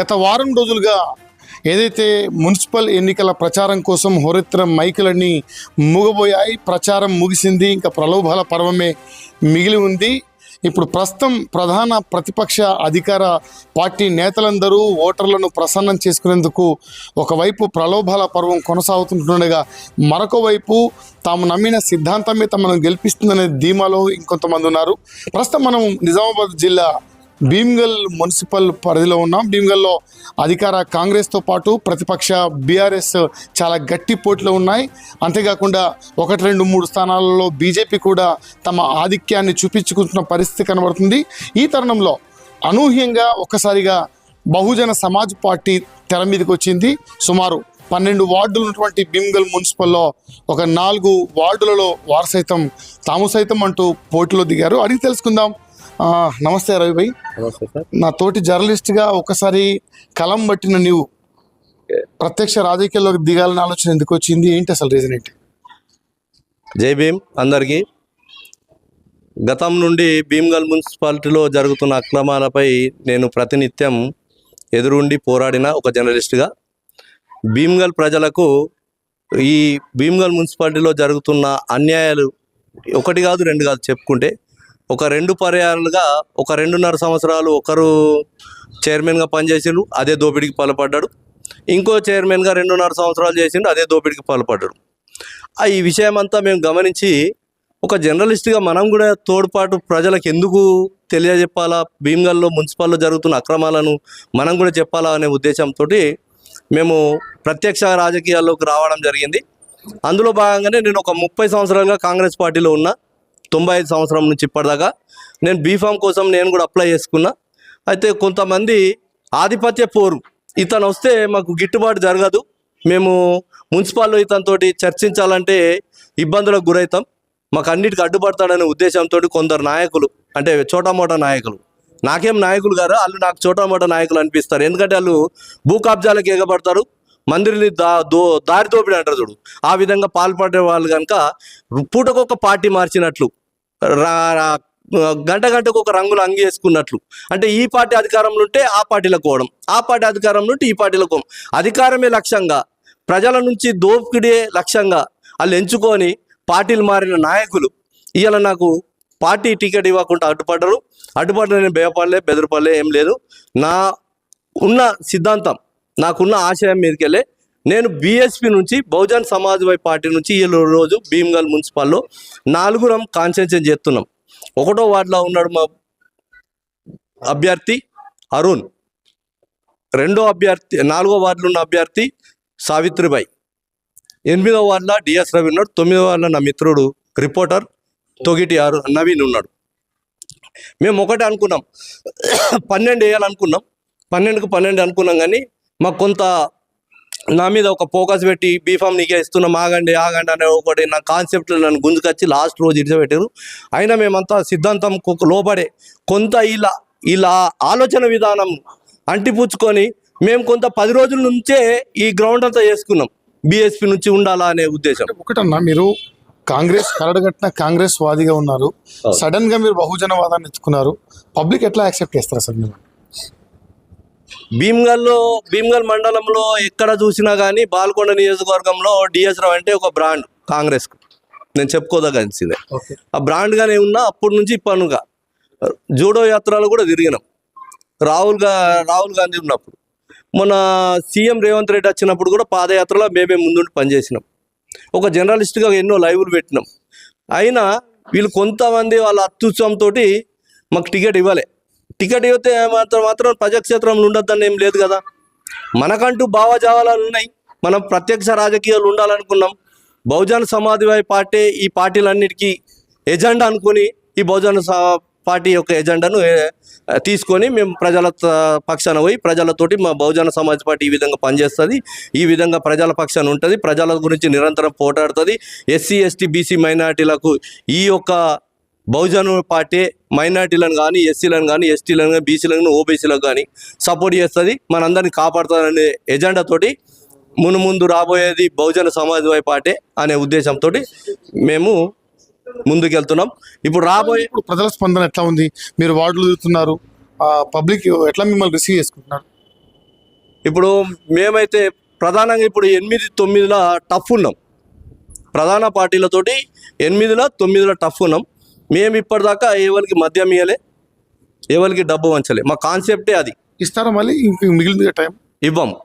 గత వారం రోజులుగా ఏదైతే మున్సిపల్ ఎన్నికల ప్రచారం కోసం హోరెత్తిన మైకులన్నీ మూగబోయాయి ప్రచారం ముగిసింది ఇంకా ప్రలోభాల పర్వమే మిగిలి ఉంది. ఇప్పుడు ప్రస్తుతం ప్రధాన ప్రతిపక్ష అధికార పార్టీ నేతలందరూ ఓటర్లను ప్రసన్నం చేసుకునేందుకు ఒకవైపు ప్రలోభాల పర్వం కొనసాగుతుంటుండగా మరొక వైపు తాము నమ్మిన సిద్ధాంతమే తమను గెలిపిస్తుందనే ధీమాలో ఇంకొంతమంది ఉన్నారు. ప్రస్తుతం మనం నిజామాబాద్ జిల్లా భీమ్గల్ మున్సిపల్ పరిధిలో ఉన్నాం. భీమ్గల్లో అధికార కాంగ్రెస్తో పాటు ప్రతిపక్ష బీఆర్ఎస్ చాలా గట్టి పోటీలో ఉన్నాయి. అంతేకాకుండా ఒకటి రెండు మూడు స్థానాలలో బీజేపీ కూడా తమ ఆధిక్యాన్ని చూపించుకుంటున్న పరిస్థితి కనబడుతుంది. ఈ తరుణంలో అనూహ్యంగా ఒక్కసారిగా బహుజన సమాజ్ పార్టీ తెర మీదకి వచ్చింది. సుమారు పన్నెండు వార్డులు ఉన్నటువంటి భీమ్గల్ మున్సిపల్లో ఒక నాలుగు వార్డులలో వారు సైతం తాము సైతం అంటూ పోటీలో దిగారు. అడిగి తెలుసుకుందాం నమస్తే రవి భాయ్. నమస్తే సార్. నా తోటి జర్నలిస్ట్గా ఒకసారి కలం పట్టిన నీవు ప్రత్యక్ష రాజకీయాల్లోకి దిగాలని ఆలోచన ఎందుకు వచ్చింది? ఏంటి అసలు రీజన్ ఏంటి? జై భీమ్ అందరికీ. గతం నుండి భీమ్గల్ మున్సిపాలిటీలో జరుగుతున్న అక్రమాలపై నేను ప్రతినిత్యం ఎదురుండి పోరాడిన ఒక జర్నలిస్ట్గా భీమ్గల్ ప్రజలకు ఈ భీమ్గల్ మున్సిపాలిటీలో జరుగుతున్న అన్యాయాలు ఒకటి కాదు రెండు కాదు చెప్పుకుంటే ఒక రెండు పర్యాలుగా ఒక రెండున్నర సంవత్సరాలు ఒకరు చైర్మన్గా పనిచేసిండు అదే దోపిడీకి పాల్పడ్డాడు. ఇంకో చైర్మన్గా రెండున్నర సంవత్సరాలు చేసిండు అదే దోపిడీకి పాల్పడ్డాడు. ఆ ఈ విషయం అంతా మేము గమనించి ఒక జర్నలిస్ట్గా మనం కూడా తోడ్పాటు ప్రజలకు ఎందుకు తెలియజెప్పాలా? భీమ్గల్లో మున్సిపాల్లో జరుగుతున్న అక్రమాలను మనం కూడా చెప్పాలా అనే ఉద్దేశంతో మేము ప్రత్యక్ష రాజకీయాల్లోకి రావడం జరిగింది. అందులో భాగంగానే నేను ఒక ముప్పై సంవత్సరాలుగా కాంగ్రెస్ పార్టీలో ఉన్నా. తొంభై ఐదు సంవత్సరం నుంచి ఇప్పటిదాకా నేను బీఫామ్ కోసం నేను కూడా అప్లై చేసుకున్నా. అయితే కొంతమంది ఆధిపత్య పోరు. ఇతను వస్తే మాకు గిట్టుబాటు జరగదు. మేము మున్సిపాల్లో ఇతనితోటి చర్చించాలంటే ఇబ్బందులకు గురవుతాం. మాకు అన్నిటికీ అడ్డుపడతాడనే ఉద్దేశంతో కొందరు నాయకులు అంటే చోటామోటా నాయకులు. నాకేం నాయకులు గారు వాళ్ళు నాకు చోటామోటా నాయకులు అనిపిస్తారు. ఎందుకంటే వాళ్ళు భూ కబ్జాలకు ఎగబడతారు. మందిరిని దా దో దారి దోపిడి అంటారు చూడు. ఆ విధంగా పాల్పడే వాళ్ళు కనుక పూటకొక పార్టీ మార్చినట్లు గంట గంటకు ఒక రంగులు అంగి వేసుకున్నట్లు. అంటే ఈ పార్టీ అధికారంలో ఉంటే ఆ పార్టీలకు పోవడం ఆ పార్టీ అధికారంలో ఉంటే ఈ పార్టీలకు పోవడం. అధికారమే లక్ష్యంగా ప్రజల నుంచి దోపిడే లక్ష్యంగా వాళ్ళు ఎంచుకొని పార్టీలు మారిన నాయకులు. ఇవాళ నాకు పార్టీ టికెట్ ఇవ్వకుండా అడ్డుపడ్డరు. అడ్డుపడ్డ నేను భయపడలే బెదిరిపడలే ఏం లేదు. నా ఉన్న సిద్ధాంతం నాకున్న ఆశయం మీదకెళ్ళే నేను బీఎస్పీ నుంచి బహుజన్ సమాజ్వాదీ పార్టీ నుంచి ఈ రోజు భీమ్గల్ మున్సిపల్లో నాలుగురం కాన్సెన్షన్ చేస్తున్నాం. ఒకటో వార్డులో ఉన్నాడు మా అభ్యర్థి అరుణ్. రెండో అభ్యర్థి నాలుగో వార్డులో ఉన్న అభ్యర్థి సావిత్రిబాయి. ఎనిమిదో వార్డులో డిఎస్ రవి ఉన్నాడు తొమ్మిదో వార్డులో నా మిత్రుడు రిపోర్టర్ తొగిటి అరు నవీన్ ఉన్నాడు. మేము ఒకటే అనుకున్నాం. పన్నెండు వేయాలనుకున్నాం. పన్నెండుకు పన్నెండు అనుకున్నాం కానీ మాకు కొంత నా మీద ఒక ఫోకస్ పెట్టి బీఫామ్ నీకే ఇస్తున్నాం ఆగండి ఆగండి అనే ఒకటి నా కాన్సెప్ట్ నన్ను గుంజుకొచ్చి లాస్ట్ రోజు ఇడిచిపెట్టారు అయినా మేమంతా సిద్ధాంతం కొ- లోబడే కొంత ఇలా ఇలా ఆలోచన విధానం అంటిపుచ్చుకొని మేము కొంత పది రోజుల నుంచే ఈ గ్రౌండ్ అంతా చేసుకున్నాం బీఎస్పీ నుంచి ఉండాలా అనే ఉద్దేశం. ఒకటన్నా మీరు కాంగ్రెస్ కరడగట్టిన కాంగ్రెస్ వాదిగా ఉన్నారు. సడన్గా మీరు బహుజనవాదాన్ని ఎత్తుకున్నారు. పబ్లిక్ ఎట్లా యాక్సెప్ట్ చేస్తారు అసలు మీరు? భీమ్గల్లో భీమ్గల్ మండలంలో ఎక్కడ చూసినా కానీ బాల్కొండ నియోజకవర్గంలో డిఎస్ రావు అంటే ఒక బ్రాండ్ కాంగ్రెస్కు. నేను చెప్పుకోదగలిసిందే ఓకే. ఆ బ్రాండ్గానే ఉన్నా అప్పటి నుంచి ఇప్పనుగా. జూడో యాత్రలు కూడా తిరిగినాం. రాహుల్గా రాహుల్ గాంధీ ఉన్నప్పుడు. మొన్న సీఎం రేవంత్ రెడ్డి వచ్చినప్పుడు కూడా పాదయాత్రలో మేమే ముందుండి పనిచేసినాం. ఒక జర్నలిస్ట్గా ఎన్నో లైవ్లు పెట్టినాం. అయినా వీళ్ళు కొంతమంది వాళ్ళ అత్యుత్సవంతో మాకు టికెట్ ఇవ్వలే. టికెట్ ఇవ్వతే మాత్రం మాత్రం ప్రజాక్షేత్రంలో ఉండొద్దని ఏం లేదు కదా. మనకంటూ భావజావాలు ఉన్నాయి. మనం ప్రత్యక్ష రాజకీయాలు ఉండాలనుకున్నాం. బహుజన సమాధివాది పార్టీ ఈ పార్టీలన్నిటికీ ఎజెండా అనుకుని ఈ బహుజన స- పార్టీ యొక్క ఎజెండాను తీసుకొని మేము ప్రజల పక్షాన పోయి ప్రజలతోటి మా బహుజన సమాజ్ పార్టీ ఈ విధంగా పనిచేస్తుంది. ఈ విధంగా ప్రజల పక్షాన ఉంటుంది. ప్రజల గురించి నిరంతరం పోరాడుతుంది. ఎస్సీ ఎస్టీ బీసీ మైనార్టీలకు ఈ యొక్క బహుజన పార్టీ మైనార్టీలను కానీ ఎస్సీలను కానీ ఎస్టీలను కానీ బీసీలను ఓబీసీలకు కానీ సపోర్ట్ చేస్తుంది. మనందరినీ కాపాడుతుందనే ఎజెండాతోటి మును ముందు రాబోయేది బహుజన సమాజ్వాదీ పార్టీ అనే ఉద్దేశంతో మేము ముందుకెళ్తున్నాం. ఇప్పుడు రాబోయే ప్రజల స్పందన ఎట్లా ఉంది? మీరు వార్డులు తిరుగుతున్నారు. పబ్లిక్ ఎట్లా మిమ్మల్ని రిసీవ్ చేసుకుంటున్నారు? ఇప్పుడు మేమైతే ప్రధానంగా ఇప్పుడు ఎనిమిది తొమ్మిదిలో టఫ్ ఉన్నాం. ప్రధాన పార్టీలతోటి ఎనిమిదిలో తొమ్మిదిలో టఫ్ ఉన్నాం. మేము ఇప్పటిదాకా ఎవరికి మద్యం ఇవ్వలే ఎవరికి డబ్బు వంచలే. మా కాన్సెప్టే అది. ఇస్తారా మళ్ళీ? ఇంక మిగిలింది టైం? ఇవ్వము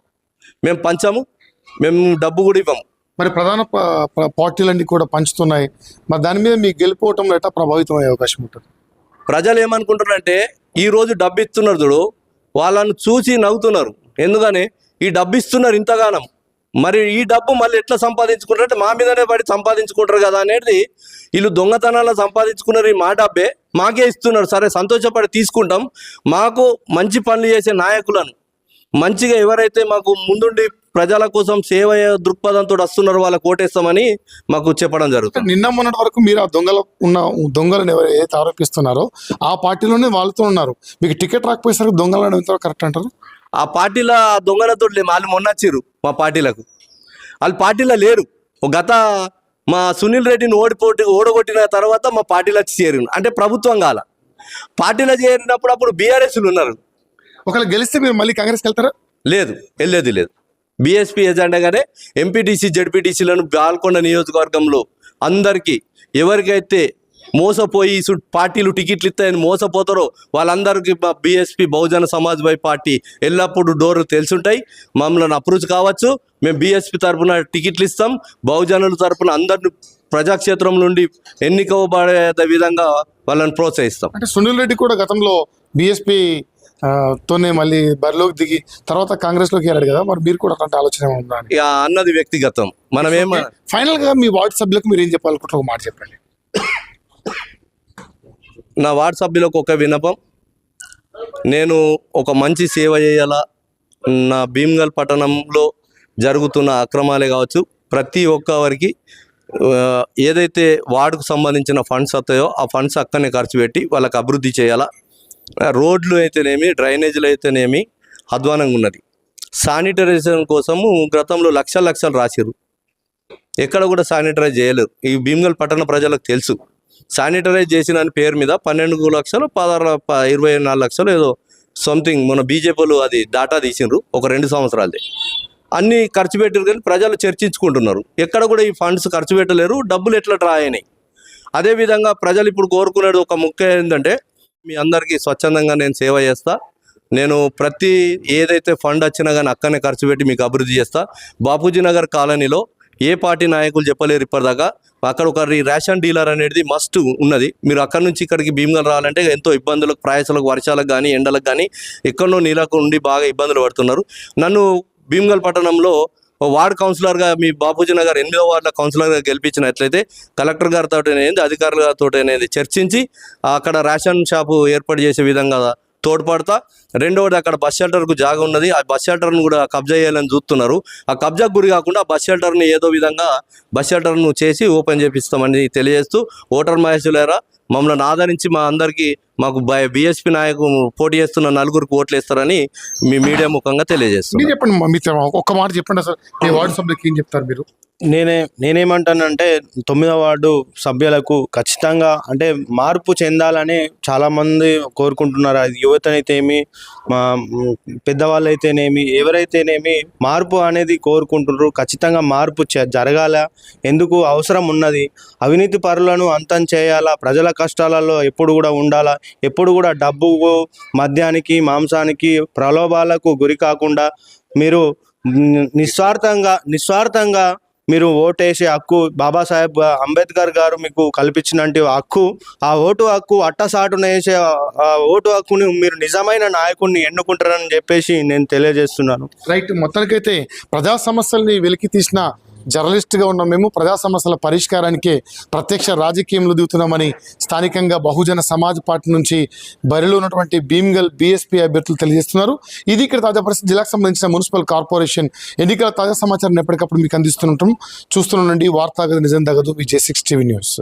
మేము పంచాము మేము డబ్బు కూడా ఇవ్వము మరి ప్రధాన పార్టీలన్నీ కూడా పంచుతున్నాయి. మరి దాని మీద మీకు గెలిపోవటంలో ఎట్లా ప్రభావితం అయ్యే అవకాశం ఉంటుంది. ప్రజలు ఏమనుకుంటారంటే ఈ రోజు డబ్బు ఇస్తున్నారు చూడు వాళ్ళను చూసి నవ్వుతున్నారు. ఎందుకని? ఈ డబ్బు ఇస్తున్నారు ఇంతగానం. మరి ఈ డబ్బు మళ్ళీ ఎట్లా సంపాదించుకుంటారంటే మా మీదనే పడి సంపాదించుకుంటారు కదా అనేది వీళ్ళు దొంగతనాలు సంపాదించుకున్నారు ఈ మా డబ్బే మాకే ఇస్తున్నారు. సరే సంతోషపడి తీసుకుంటాం. మాకు మంచి పనులు చేసే నాయకులను మంచిగా ఎవరైతే మాకు ముందుండి ప్రజల కోసం సేవ దృక్పథంతో వస్తున్నారు వాళ్ళకి ఓటేస్తామని మాకు చెప్పడం జరుగుతుంది. నిన్న మొన్నటి వరకు మీరు ఆ దొంగల ఉన్న దొంగలను ఎవరైతే ఆరోపిస్తున్నారో ఆ పార్టీలోనే వాళ్ళతో ఉన్నారు. మీకు టికెట్ రాకపోయేసరికి దొంగలు కరెక్ట్ అంటారు? ఆ పార్టీలో దొంగలతో వాళ్ళు మొన్న వచ్చిర్రు మా పార్టీలకు. వాళ్ళు పార్టీలో లేరు. గత మా సునీల్ రెడ్డిని ఓడిపోటీ ఓడగొట్టిన తర్వాత మా పార్టీలో చేరిన అంటే ప్రభుత్వం కాల. పార్టీలో చేరినప్పుడు అప్పుడు బీఆర్ఎస్లు ఉన్నారు. ఒకవేళ గెలిస్తే మీరు మళ్ళీ కాంగ్రెస్కి వెళ్తారా? లేదు. వెళ్ళేది లేదు. బీఎస్పీ ఎజెండాగానే ఎంపీటీసీ జడ్పీటీసీలను బాల్కొండ నియోజకవర్గంలో అందరికీ ఎవరికైతే మోసపోయి పార్టీలు టికెట్లు ఇస్తాయని మోసపోతారో వాళ్ళందరికీ బీఎస్పీ బహుజన సమాజ్ పై పార్టీ ఎల్లప్పుడూ డోర్ తెలుసుంటాయి. మమ్మల్ని అప్రోచ్ కావచ్చు. మేము బీఎస్పీ తరపున టికెట్లు ఇస్తాం. బహుజనుల తరపున అందరిని ప్రజాక్షేత్రం నుండి ఎన్నికవబడే విధంగా వాళ్ళని ప్రోత్సహిస్తాం. అంటే సునీల్ రెడ్డి కూడా గతంలో బీఎస్పీ తోనే మళ్ళీ బరిలోకి దిగి తర్వాత కాంగ్రెస్లోకి వెళ్ళాడు కదా. మరి మీరు కూడా అలాంటి ఆలోచన ఉందా అన్నది వ్యక్తిగతం. మనం ఏమ ఫైనల్గా మీ వార్డు సభ్యులకు మీరు ఏం చెప్పాలనుకుంటారు ఒక మాట చెప్పండి. నా వార్డు ఒక విన్నపం. నేను ఒక మంచి సేవ చేయాలా? నా భీమ్గల్ పట్టణంలో జరుగుతున్న అక్రమాలే కావచ్చు ప్రతి ఒక్కరికి ఏదైతే వార్డుకు సంబంధించిన ఫండ్స్ వస్తాయో ఆ ఫండ్స్ అక్కడనే ఖర్చు పెట్టి వాళ్ళకి అభివృద్ధి చేయాలా? రోడ్లు అయితేనేమి డ్రైనేజీలు అయితేనేమి అధ్వానంగా ఉన్నది. శానిటైజేషన్ కోసము గతంలో లక్షల లక్షలు రాసిరు ఎక్కడ కూడా శానిటైజ్ చేయలేరు ఈ భీమ్గల్ పట్టణ ప్రజలకు తెలుసు. శానిటైజ్ చేసిన పేరు మీద పన్నెండు లక్షలు పదహారు ఇరవై నాలుగు లక్షలు ఏదో సంథింగ్ మన బీజేపీలు అది డాటా తీసిండ్రు ఒక రెండు సంవత్సరాలది. అన్నీ ఖర్చు పెట్టారు కానీ ప్రజలు చర్చించుకుంటున్నారు. ఎక్కడ కూడా ఈ ఫండ్స్ ఖర్చు పెట్టలేరు డబ్బులు ఎట్లా డ్రా అయినాయి? అదేవిధంగా ప్రజలు ఇప్పుడు కోరుకునేది ఒక ముఖ్య ఏంటంటే మీ అందరికీ స్వచ్ఛందంగా నేను సేవ చేస్తా. నేను ప్రతి ఏదైతే ఫండ్ వచ్చినా కానీ అక్కడనే ఖర్చు పెట్టి మీకు అభివృద్ధి చేస్తా. బాపూజీ నగర్ కాలనీలో ఏ పార్టీ నాయకులు చెప్పలేరు ఇప్పటిదాకా. అక్కడ ఒక రేషన్ డీలర్ అనేది మస్ట్ ఉన్నది. మీరు అక్కడ నుంచి ఇక్కడికి భీమగల్ రావాలంటే ఎంతో ఇబ్బందులకు ప్రయాసాలకు వర్షాలకు కానీ ఎండలకు కానీ ఎక్కడో నీళ్ళకు ఉండి బాగా ఇబ్బందులు పడుతున్నారు. నన్ను భీమగల్ పట్టణంలో వార్డ్ కౌన్సిలర్గా మీ బాపూజీ నగర్ ఎనిమిదో వార్డుల కౌన్సిలర్గా గెలిపించినట్లయితే కలెక్టర్ గారితో అనేది అధికారులతో అనేది చర్చించి అక్కడ రేషన్ షాపు ఏర్పాటు చేసే విధంగా తోడ్పడతా. రెండవది అక్కడ బస్ షెల్టర్కు జాగా ఉన్నది. ఆ బస్ షెల్టర్ను కూడా కబ్జా చేయాలని చూస్తున్నారు. ఆ కబ్జాకు గురి కాకుండా బస్ షెల్టర్ని ఏదో విధంగా బస్ షెల్టర్ను చేసి ఓపెన్ చేపిస్తామని తెలియజేస్తూ ఓటర్ మహేశ్వలేరా మమ్మల్ని ఆదరించి మా అందరికీ మాకు బీఎస్పీ నాయకు పోటీ చేస్తున్న నలుగురికి ఓట్లు వేస్తారని మీ మీడియా ముఖంగా తెలియజేస్తున్నాం. మీరు చెప్పండి మా మీతో ఒక్క మాట చెప్పండి సార్. మీ వార్డు సభ్యులకు ఏం చెప్తారు మీరు? నేనే నేనేమంటానంటే తొమ్మిదవ వార్డు సభ్యులకు ఖచ్చితంగా అంటే మార్పు చెందాలని చాలా మంది కోరుకుంటున్నారు. అది యువతనైతేమి మా మ్, పెద్దవాళ్ళైతేనేమి ఎవరైతేనేమి మార్పు అనేది కోరుకుంటున్నారు. ఖచ్చితంగా మార్పు చ- జరగాల. ఎందుకు అవసరం ఉన్నది? అవినీతి పరులను అంతం చేయాలా? ప్రజల కష్టాలలో ఎప్పుడు కూడా ఉండాలా? ఎప్పుడు కూడా డబ్బు మద్యానికి మాంసానికి ప్రలోభాలకు గురి కాకుండా మీరు నిస్వార్థంగా నిస్వార్థంగా మీరు ఓటేసే హక్కు బాబాసాహెబ్ అంబేద్కర్ గారు మీకు కల్పించినట్టు హక్కు ఆ ఓటు హక్కు అట్టసాటున వేసే ఆ ఓటు హక్కుని మీరు నిజమైన నాయకుడిని ఎన్నుకుంటారని చెప్పేసి నేను తెలియజేస్తున్నాను. రైట్. మొత్తానికైతే ప్రజా సమస్యల్ని వెలికి తీసిన జర్నలిస్ట్గా ఉన్న మేము ప్రజా సమస్యల పరిష్కారానికి ప్రత్యక్ష రాజకీయంలో దిగుతున్నామని స్థానికంగా బహుజన సమాజ్ పార్టీ నుంచి బరిలో ఉన్నటువంటి భీమ్గల్ బీఎస్పీ అభ్యర్థులు తెలియజేస్తున్నారు. ఇది ఇక్కడ తాజా పరిస్థితి. జిల్లాకు సంబంధించిన మున్సిపల్ కార్పొరేషన్ ఎన్నికల తాజా సమాచారం ఎప్పటికప్పుడు మీకు అందిస్తుంటాం చూస్తుండండి వార్తాగదు నిజం తగదు విజయ్ సిక్స్ టీవీ న్యూస్.